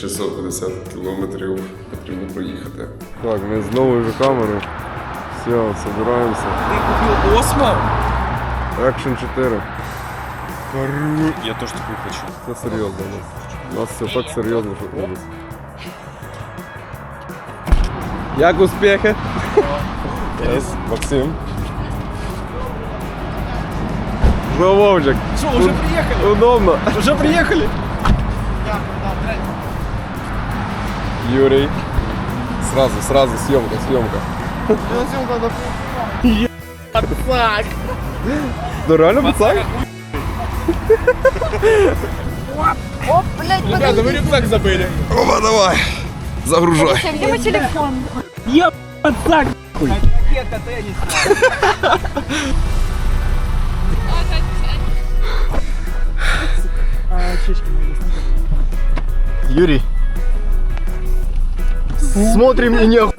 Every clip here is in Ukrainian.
650 кілометрів потрібно проїхати. Так, ми з новою вже камерою. Все, збираємося. Ты купил Осмо? Action 4. Я тоже такую хочу. Це серйозно у нас. У нас все так серйозно, що ужас. Як успіхи? Yes. Максим. Що, Вовчик? Что, уже приехали? Удобно. Уже приехали? Юрий. Сразу, сразу съемка, съемка. Пацак! Да реально пацак? Ребята, вы рюкзак забыли. Оба, давай. Загружай. Где мой телефон? Я пацак! Юрий. Смотрим и не оху...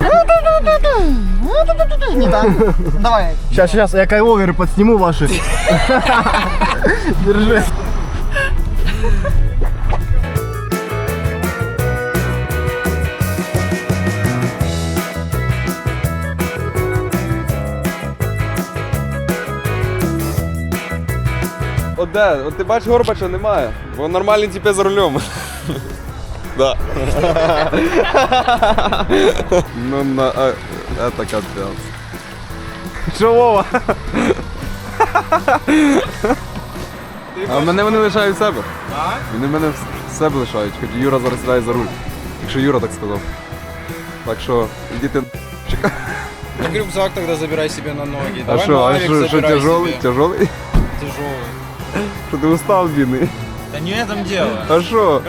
Не так. Давай. Сейчас, сейчас, я кайоверы подсниму ваши. Держи. От де? От ти бачиш Горбача немає, бо нормальні типи за рулем. Да. Ну на а, это капець. Що Вова? А мене вони лишають в себе. Вони мене в себе лишають, хоч Юра зараз сідає за руль. Якщо Юра так сказав. Так що ідіть. Так рюкзак тогда забирай себе на ноги. А що, а що, що тяжелий? Тяжелий? Тяжелый. Що ти устав, бідний? Да не в этом дело. А що?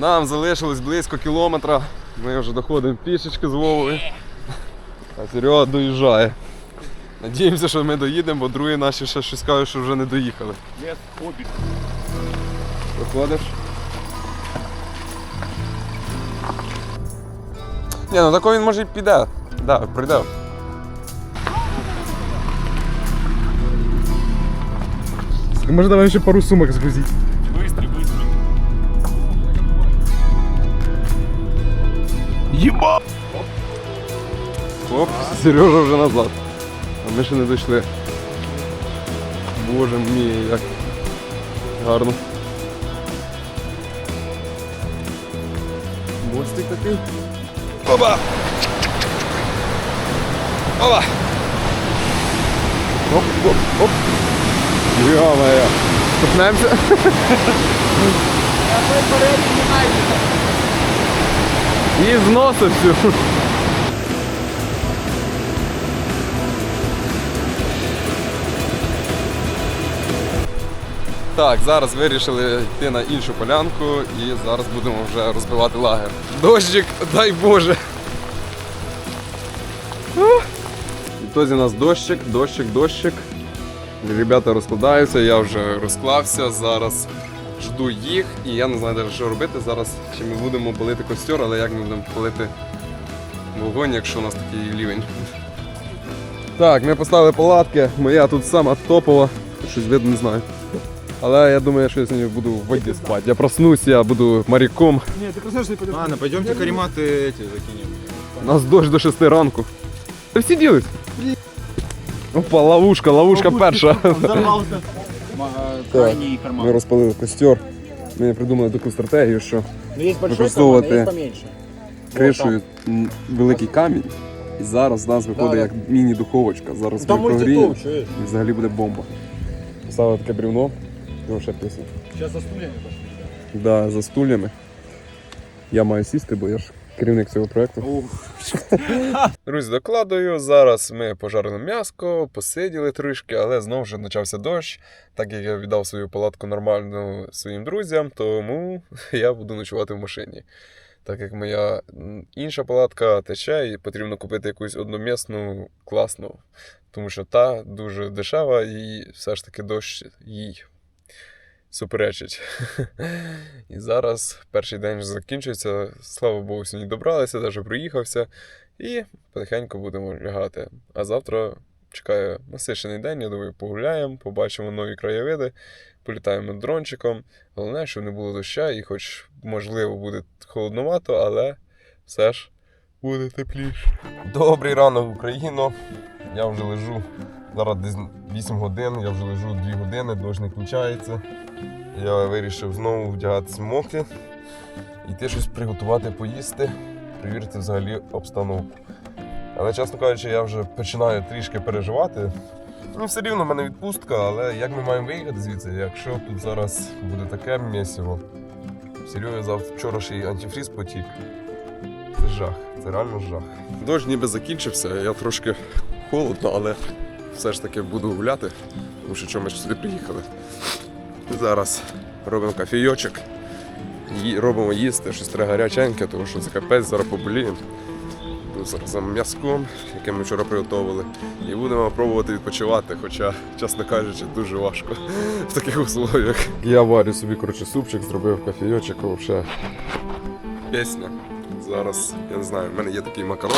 Нам залишилось близько кілометра. Ми вже доходимо пішечки з Вовою. А Серега доїжджає. Надіємося, що ми доїдемо, бо другі наші ще щось кажуть, що вже не доїхали. Нет, обе. Виходиш? Ні, ну такой він може і піде. Да, прийде. Может, давай еще пару сумок сгрузить. Оп, Сережа вже назад. А ми ще не дійшли. Боже мій, як гарно. Мостик такий. Опа! Опа! Оп, оп, оп! Йо-моє! Ступнемося? І зносить всю. Так, зараз вирішили йти на іншу полянку і зараз будемо вже розбивати лагер. Дощик, дай Боже. Ух. Відтоді у нас дощик, дощик, дощик. Ребята розкладаються, я вже розклався, зараз жду їх і я не знаю навіть, що робити зараз. Чи ми будемо палити костер, але як ми будемо палити вогонь, якщо у нас такий рівень. Так, ми поставили палатки, моя тут сама топова. Щось видно, не знаю. Але я думаю, що я сьогодні буду в воді спати. Я проснусь, я буду моряком. Ладно, пойдемте карематы эти закинем. У нас дощ до 6 ранку. Та всі ділись. Опа, ловушка, ловушка перша. Взорвался. Крайний Ми карман. розпалили костер. Ми придумали таку стратегію, що Ну, есть большой Використовувати карман, а есть поменьше. кришою м, великий камінь. І зараз з нас виходить як міні-духовочка. Зараз Там ми прогріємо мультитул, чуєш? і взагалі буде бомба. Поставили таке бревно, його ще пісня. Сейчас за стульями пошли. Да, за стульями. Я маю сісти, бо я ж керівник цього проєкту. Ух, Друзі, докладую. Зараз ми пожарили м'яско, посиділи трішки, але знову ж почався дощ. Так як я віддав свою палатку нормально своїм друзям, тому я буду ночувати в машині. Так як моя інша палатка тече, і потрібно купити якусь одномісну класну, тому що та дуже дешева і все ж таки дощ їй суперечить. І зараз перший день вже закінчується. Слава Богу, сьогодні добралися, навіть проїхався. І потихеньку будемо лягати. А завтра чекає насичений день, я думаю, погуляємо, побачимо нові краєвиди, політаємо дрончиком. Головне, щоб не було доща, і хоч, можливо, буде холодновато, але все ж буде тепліше. Добрий ранок, Україно. Я вже лежу. Зараз десь 8 годин, я вже лежу 2 години, дощ не кінчається. Я вирішив знову вдягатися в моки, йти щось приготувати, поїсти, перевірити взагалі обстановку. Але, чесно кажучи, я вже починаю трішки переживати. Ну, все рівно в мене відпустка, але як ми маємо виїхати звідси, якщо тут зараз буде таке місиво. Серйозно, завтра вчора ще й антифріз потік. Це жах, це реально жах. Дощ ніби закінчився, я трошки холодно, але все ж таки буду гуляти, тому що чому ми ж сюди приїхали. Зараз робимо кофійочок робимо їсти щось треба гаряченьке, тому що це капець, зараз поболіємо. Зараз за м'язком, яке ми вчора приготували, і будемо пробувати відпочивати, хоча, чесно кажучи, дуже важко в таких условиях. Я варю собі коротше, супчик, зробив кофійочок, взагалі. Пісня. Зараз, я не знаю, в мене є такий макарон,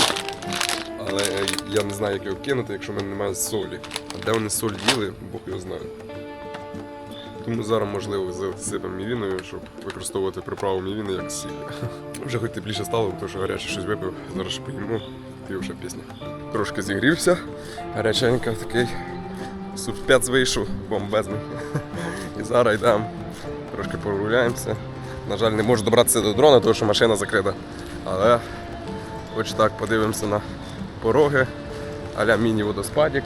але я не знаю, як його кинути, якщо в мене немає солі. А де вони соль діли, Бог його знає. Тому зараз можливо засипемо мівіною, щоб використовувати приправу мівіни як сіль. Вже хоч тепліше стало, тому що гаряче щось випив, зараз поїмо, вже пісня. Трошки зігрівся, гаряченько такий суппец вийшов, бомбезний. І зараз йдемо, трошки прогуляємося. На жаль, не можу добратися до дрона, тому що машина закрита. Але хоч так подивимося на пороги, аля міні-водоспадік.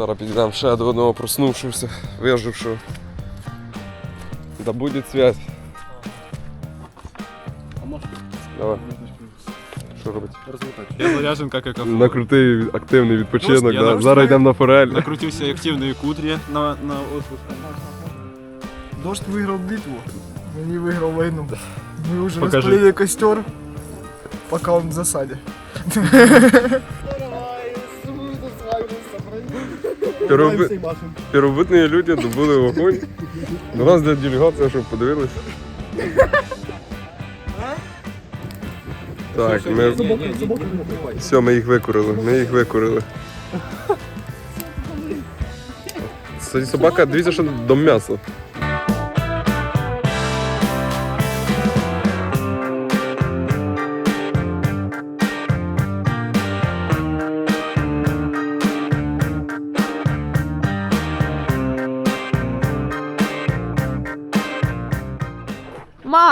Зараз підійдемо ще до одного проснувшогося, вижившого. Да буде связь. Давай. Що робити? Я заряжен как и На крутий активний відпочинок. Ну, я Да. навіть Зараз знаю. йдемо на форель. Накрутился активные кудри на, на отпуск. Дождь выиграл битву, но не выиграл войну. Мы уже Покажи. распалили костер, пока он в засаде. Первоби... Первобытні люди добули вогонь. До нас для делегація, щоб подивилися. Так, ми... Все, ми їх викурили, ми їх викурили. Кстати, собака, дивіться, що до м'яса.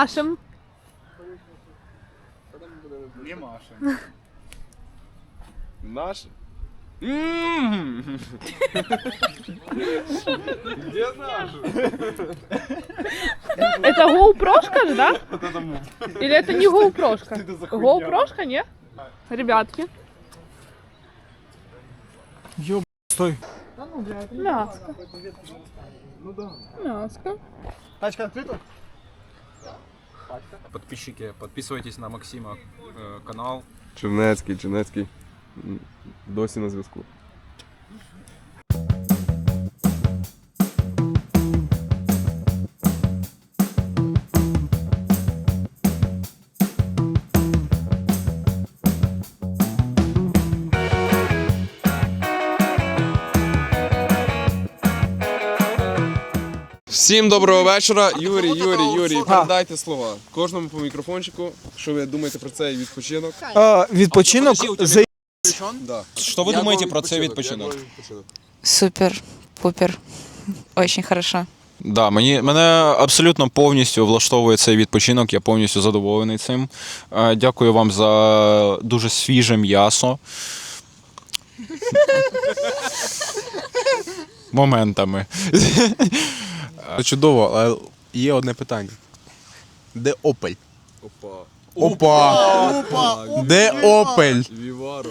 машем. Не машем. Наши? Где наши? Это гоупрошка же, да? Или это не гоупрошка? Гоупрошка, не? Ребятки. Ёб, стой. Да ну. Мяско. Ну да. Мяско. Тачка открыта? Подписчики, подписывайтесь на Максима э, канал. Чернецький, Чернецький. Досі на зв'язку. Всім доброго вечора. Юрій, Юрій, Юрій, передайте слова. Кожному по мікрофончику. Що ви думаєте про цей відпочинок? А, відпочинок за Да. Что вы думаете про цей відпочинок? Супер, пупер. Очень хорошо. Да, мені мене абсолютно повністю влаштовує цей відпочинок. Я повністю задоволений цим. Е, Дякую вам за дуже свіже м'ясо. Моментами. Це чудово, але є одне питання. Де Опель? Опа. Опа! Опа! Де Опель? Віваро.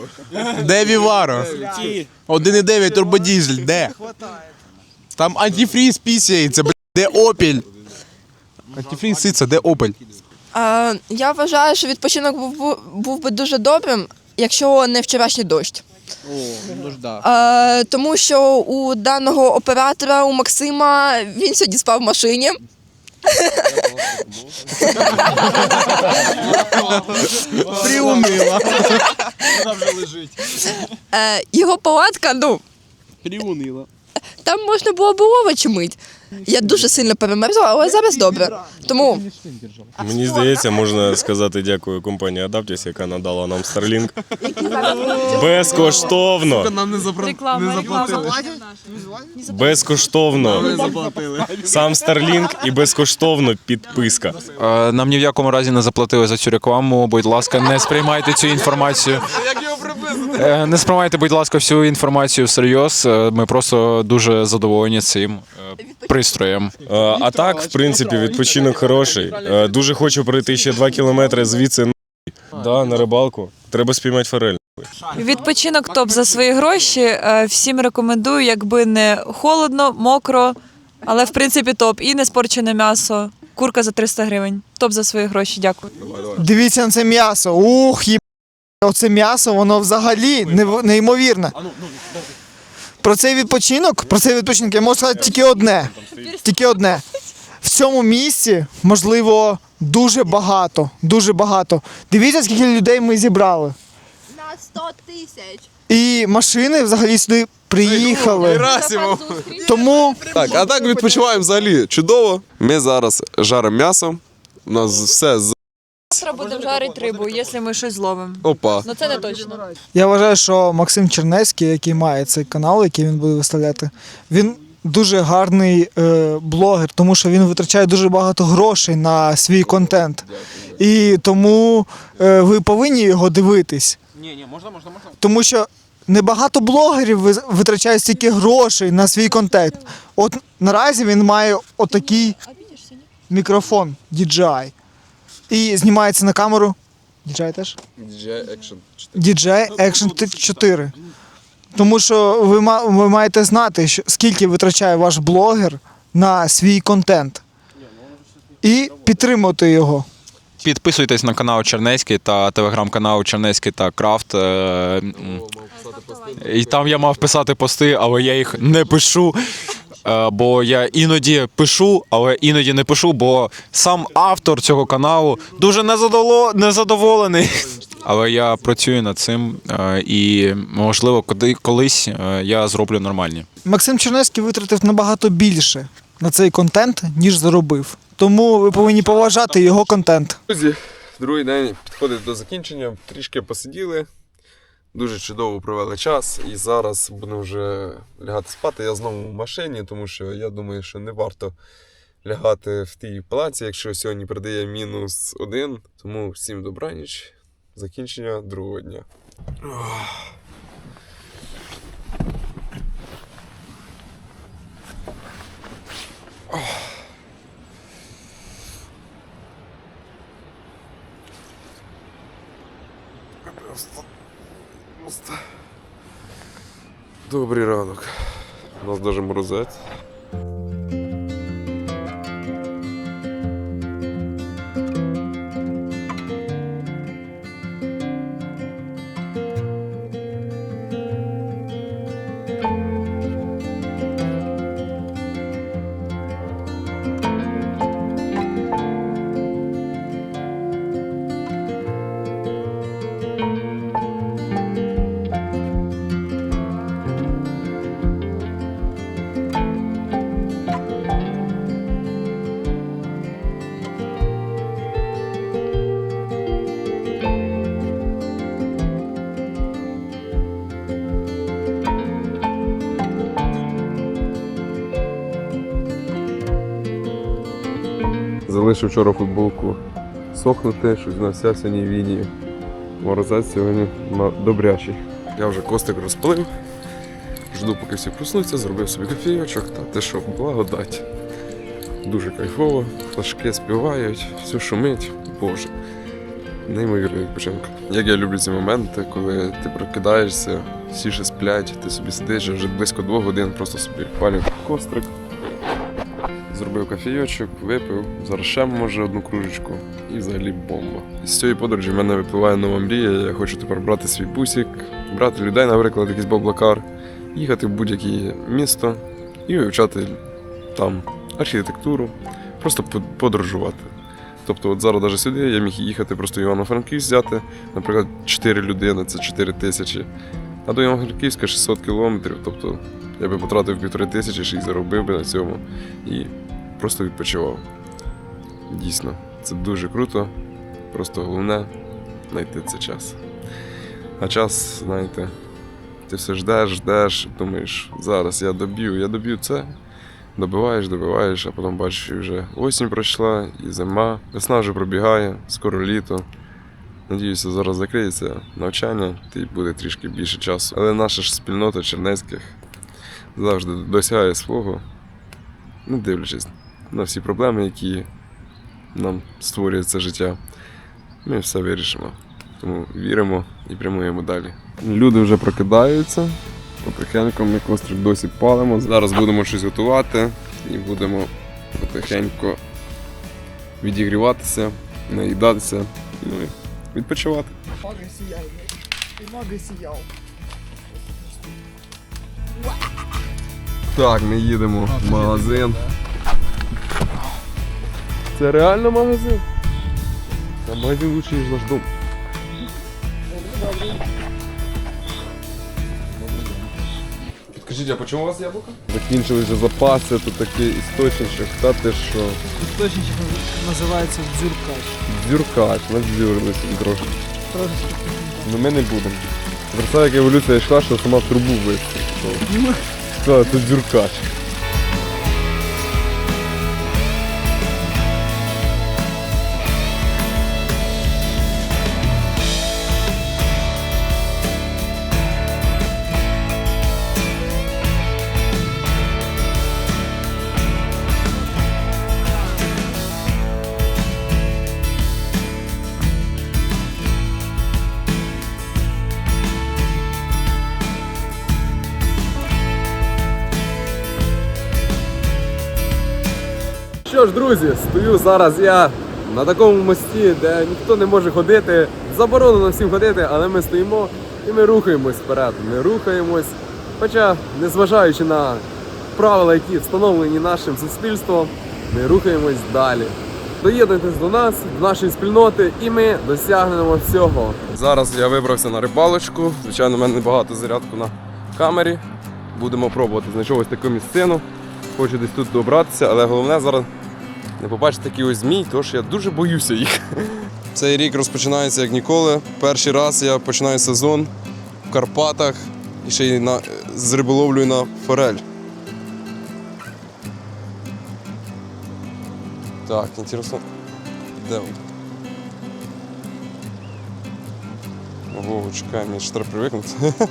Де Віваро? 1,9 турбодізель, де? Там антифріз пісяється, блядь, де Опель? Антифріз ситься, де Опель? А, я вважаю, що відпочинок був, бу- був би дуже добрим, якщо не вчорашній дощ. Нужда. А, тому що у даного оператора, у Максима, він сьогодні спав в машині. Приунила. Е, його палатка, ну, Приунила. там можна було б овочі мить. Я дуже сильно перемерзла, але зараз добре. Тому Мені здається, можна сказати дякую компанії Adaptis, яка надала нам Starlink. Безкоштовно. Нам не заплатили. Безкоштовно. Сам Starlink і безкоштовно підписка. Е, Нам ні в якому разі не заплатили за цю рекламу. Будь ласка, не сприймайте цю інформацію. Як приблизити? Е, Не сприймайте, будь ласка, всю інформацію всерйоз. Е, Ми просто дуже задоволені цим е, пристроєм. Е, А так, в принципі, відпочинок хороший. Е, Дуже хочу пройти ще 2 кілометри звідси на- да, на рибалку. Треба спіймати форель. Відпочинок топ за свої гроші. Е, Всім рекомендую, якби не холодно, мокро, але в принципі топ. І не спорчене м'ясо. Курка за 300 гривень. Топ за свої гроші. Дякую. Дивіться на це м'ясо. Ух. Оце м'ясо, воно взагалі нев- неймовірне. Про цей відпочинок, про цей відпочинок я можу сказати тільки одне. Тільки одне. В цьому місці, можливо, дуже багато. Дуже багато. Дивіться, скільки людей ми зібрали. на 100 тисяч. І машини взагалі сюди приїхали. Герасимов. Тому Так, а так відпочиваємо взагалі чудово. Ми зараз жаримо м'ясо. У нас все з Завтра будемо жарити рибу, якщо ми щось зловимо. опа. Ну це не точно. Я вважаю, що Максим Чернецький, який має цей канал, який він буде виставляти, він дуже гарний е, блогер, тому що він витрачає дуже багато грошей на свій контент. І тому е, ви повинні його дивитись. Ні, ні, можна, можна, можна. Тому що небагато блогерів ви- витрачають стільки грошей на свій контент. От наразі він має отакий мікрофон DJI. І знімається на камеру. DJI теж? DJ Action. DJI Action 4. Тому що ви, ма- ви маєте знати, що, скільки витрачає ваш блогер на свій контент. І підтримувати його. Підписуйтесь на канал Чернецький та телеграм-канал Чернецький та Крафт. Е, І там я мав писати пости, але я їх не пишу. Е, Бо я іноді пишу, але іноді не пишу, бо сам автор цього каналу дуже незадоло- незадоволений. Але я працюю над цим е, і, можливо, коли- колись е, я зроблю нормальні. Максим Чернецький витратив набагато більше на цей контент, ніж заробив. Тому ви повинні поважати його контент. Друзі, другий день підходить до закінчення. Трішки посиділи, дуже чудово провели час. І зараз будемо вже лягати спати. Я знову в машині, тому що я думаю, що не варто лягати в тій палаці, якщо сьогодні передає мінус один. Тому всім добраніч. Закінчення другого дня. Добрий ранок. У нас навіть морозець. Залишив вчора футболку сохнути, щось на сьогодні війні. Морозець сьогодні добрячий. Я вже костик розпалив. Жду, поки всі проснуться, зробив собі кофійочок та те, що благодать. Дуже кайфово, пташки співають, все шумить, боже. Неймовірний відпочинок. Як я люблю ці моменти, коли ти прокидаєшся, всі ще сплять, ти собі сидиш, вже близько двох годин просто собі палю кострик. Зробив кофійочок, випив, зараз ще може одну кружечку і взагалі бомба. З цієї подорожі в мене випливає нова мрія. Я хочу тепер брати свій бусик, брати людей, наприклад, якийсь баблакар, їхати в будь-яке місто і вивчати там архітектуру, просто подорожувати. Тобто, от зараз навіть сюди я міг їхати просто Івано-Франківськ взяти, наприклад, 4 людини це 4 тисячі. А до Івано-Франківська 600 кілометрів. Тобто я би потратив півтори тисячі, ще й заробив би на цьому. І просто відпочивав. Дійсно, це дуже круто. Просто головне знайти цей час. А час, знаєте, ти все ждеш, ждеш, думаєш, зараз я доб'ю, я доб'ю це. Добиваєш, добиваєш, а потім бачиш, що вже осінь пройшла, і зима, весна вже пробігає, скоро літо. Надіюся, зараз закриється навчання, й буде трішки більше часу. Але наша ж спільнота чернецьких завжди досягає свого, не дивлячись на всі проблеми, які нам створює це життя. Ми все вирішимо. Тому віримо і прямуємо далі. Люди вже прокидаються. Потихеньку ми кострик досі палимо. Зараз будемо щось готувати і будемо потихеньку відігріватися, наїдатися, ну і відпочивати. Так, ми їдемо в магазин. Це реально магазин? Це магазин лучше, ніж наш дом. Підкажіть, а по чому у вас яблука? Закінчилися запаси, тут такий істочничок, та ти що? Істочничок називається дзюркач. Дзюркач, надзюрили собі трошки. Ну ми не будемо. Представляю, як еволюція йшла, що сама в трубу вистріла. Це, це дзюркач. Ж, друзі, стою зараз я на такому мості, де ніхто не може ходити. Заборонено всім ходити, але ми стоїмо і ми рухаємось вперед. Ми рухаємось. Хоча, незважаючи на правила, які встановлені нашим суспільством, ми рухаємось далі. Доєднуйтесь до нас, до нашої спільноти, і ми досягнемо всього. Зараз я вибрався на рибалочку. Звичайно, в мене небагато зарядку на камері. Будемо пробувати. Знайшов ось таку місцину. Хочу десь тут добратися, але головне зараз не побачити такий ось змій, що я дуже боюся їх. Цей рік розпочинається як ніколи. Перший раз я починаю сезон в Карпатах і ще й на, з риболовлею на форель. Так, інтересно. Де він? Ого, чекай, мені ще треба привикнути.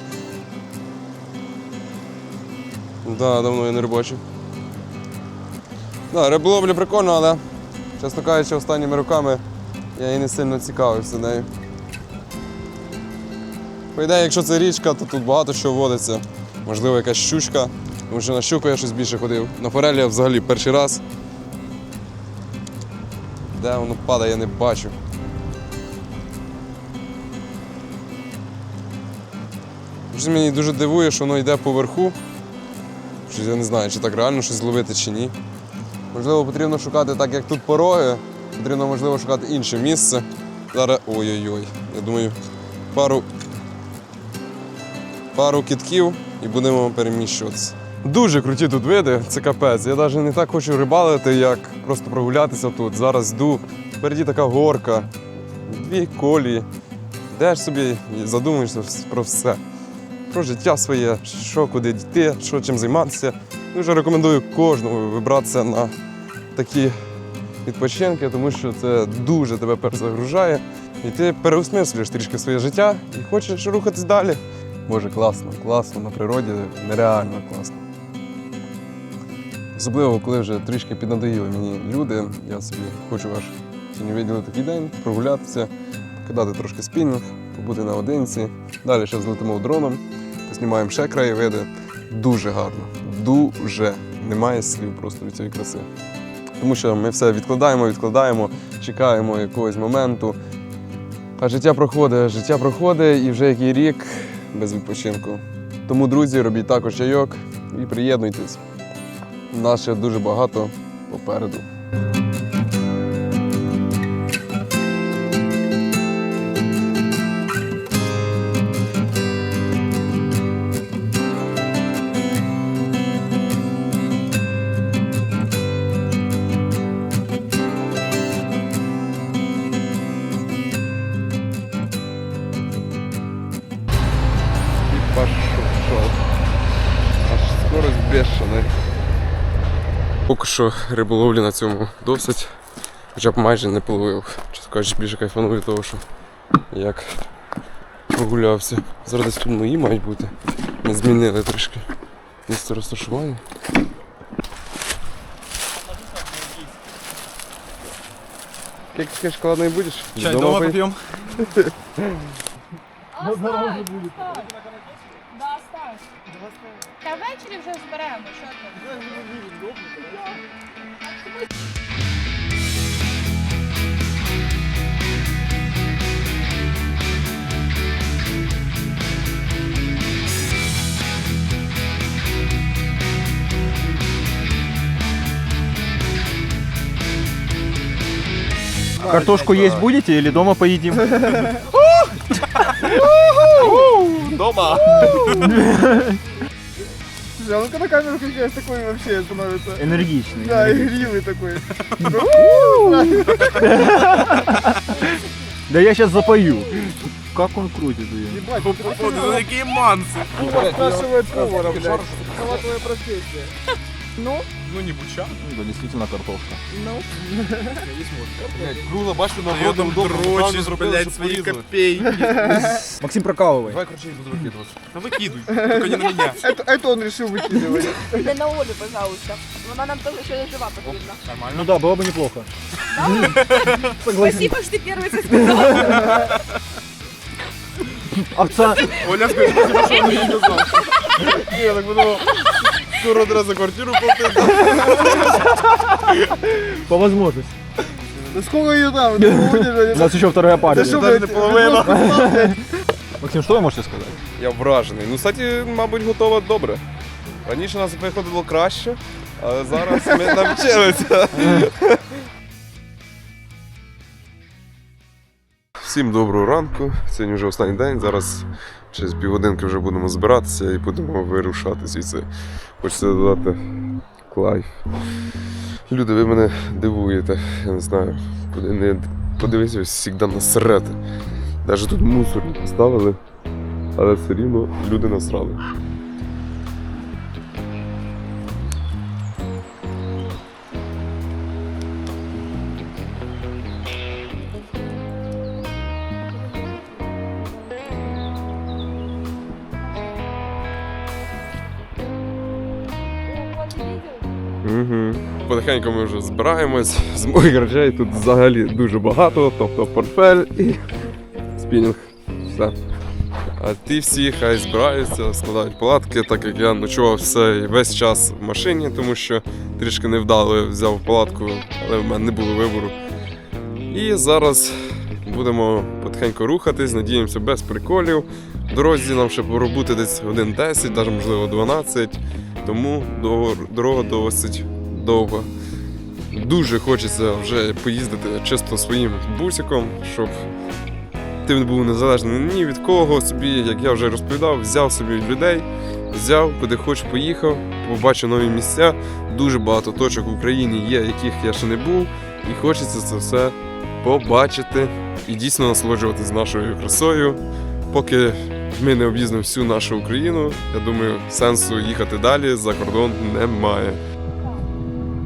Да, давно я не рибачив. Да, риболовля прикольно, але, чесно кажучи, останніми роками я і не сильно цікавився нею. По ідеї, якщо це річка, то тут багато що водиться. Можливо, якась щучка, тому що на щуку я щось більше ходив. На форелі я взагалі перший раз. Де воно падає, я не бачу. Щось мені дуже дивує, що воно йде поверху. Щось я не знаю, чи так реально щось зловити чи ні. Можливо, потрібно шукати так, як тут пороги. Потрібно, можливо, шукати інше місце. Зараз. Ой-ой-ой. Я думаю, пару. Пару кітків і будемо переміщуватися. Дуже круті тут види, це капець. Я навіть не так хочу рибалити, як просто прогулятися тут. Зараз йду. Впереді така горка, дві колії. Йдеш собі і задумуєшся про все. Про життя своє, що куди йти, що чим займатися. Дуже рекомендую кожному вибратися на такі відпочинки, тому що це дуже тебе перезагружає. І ти переосмислюєш трішки своє життя і хочеш рухатись далі. Боже, класно, класно на природі, нереально класно. Особливо, коли вже трішки піднадоїли мені люди, я собі хочу аж сьогодні виділити такий день, прогулятися, покидати трошки спінінг, побути наодинці. Далі ще злетимо дроном, поснімаємо ще краєвиди. Дуже гарно, дуже немає слів просто від цієї краси. Тому що ми все відкладаємо, відкладаємо, чекаємо якогось моменту. А життя проходить, життя проходить і вже який рік без відпочинку. Тому, друзі, робіть також чайок і приєднуйтесь. Нас ще дуже багато попереду. Поки що риболовлі на цьому досить. Хоча б майже не половив. Чесно кажучи, більше кайфанув від того, що як прогулявся. Зараз тут мої мають бути. Ми змінили трішки місце розташування. Як ти шоколадний будеш? Чай дома попьем? Та ввечері вже зберемо. Що ти? Картошку есть будете или дома поедим? Дома! А ну-ка на камеру какая такой вообще становится. Энергичный. Да, игривый такой. Да я сейчас запою. Как он крутит ее? Такі манси. Спрашивает повара, блядь. Какова твоя профессия? Ну не буча. Да, действительно картошка. Кругло, бачите, на Я там дрочиш, блядь, свої копейки. Максим, прокалывай. Давай, короче, буду викидувати. Та викидуй, тільки не на мене. Это, это он решил выкидывать. Не на Олю, пожалуйста. Вона нам теж ще жива потрібна. Ну да, было бы неплохо. Спасибо, що ти перший це сказав. Овца. Оля скажи, що він не казав. Ні, я так подумав, Скоро одразу квартиру платити. По возможности. Да сколько ее там? Ну, У нас еще вторая партия. Да что, половина. Максим, что вы можете сказать? Я вражений. Ну, кстати, мабуть, готова добре. Раніше нас виходило краще, але зараз ми навчилися. Всім доброго ранку. Сьогодні вже останній день. Зараз через півгодинки вже будемо збиратися і будемо вирушати звідси. Хочеться додати клайф. Люди, ви мене дивуєте. Я не знаю, не подивися, завжди насрете. Навіть тут мусор не поставили, але все рівно люди насрали. Потихеньку ми вже збираємось. З моїх речей тут взагалі дуже багато, тобто портфель і спінінг. Все. А ті всі хай збираються, складають палатки, так як я ночував все весь час в машині, тому що трішки невдало взяв палатку, але в мене не було вибору. І зараз будемо потихеньку рухатись, надіємося, без приколів. В дорозі нам ще пробути десь годин 10, навіть можливо 12, тому дорога досить довга. Дуже хочеться вже поїздити чисто своїм бусиком, щоб ти не був незалежний ні від кого собі, як я вже розповідав, взяв собі людей, взяв, куди хоч поїхав, побачив нові місця. Дуже багато точок в Україні є, яких я ще не був, і хочеться це все побачити і дійсно насолоджуватися нашою красою. Поки ми не об'їздимо всю нашу Україну, я думаю, сенсу їхати далі за кордон немає.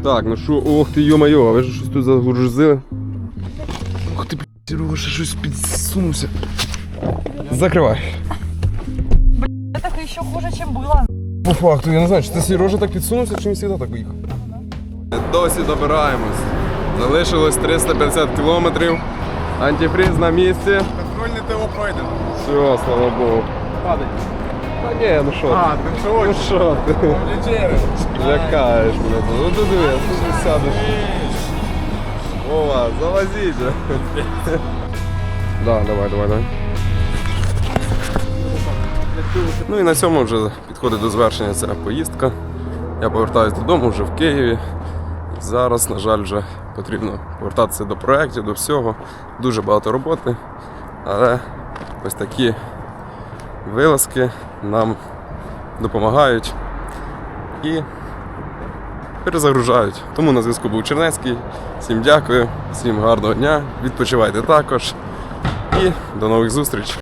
Так, ну що, ох ти йо-майо, а ви ж щось тут загрузили. Ох ти, блядь, Серега, ще щось підсунувся. Закривай. Так ще хуже, ніж було. По факту, я не знаю, чи це Сережа так підсунувся, чи він завжди так виїхав. Досі добираємось. Залишилось 350 кілометрів. Антифриз на місці. Контрольне ТО пройдено. Все, слава Богу. Падай. Та ні, ну що? А, ти що? Ну що ти? Лякаєш тут. Ну ти диви, ти ж сядеш. Вова, залазіть. Да, давай, давай, давай. Ну і на цьому вже підходить до завершення ця поїздка. Я повертаюся додому вже в Києві. Зараз, на жаль, вже потрібно повертатися до проєктів, до всього. Дуже багато роботи. Але ось такі вилазки нам допомагають і перезагружають. Тому на зв'язку був Чернецький. Всім дякую, всім гарного дня. Відпочивайте також. І до нових зустрічей.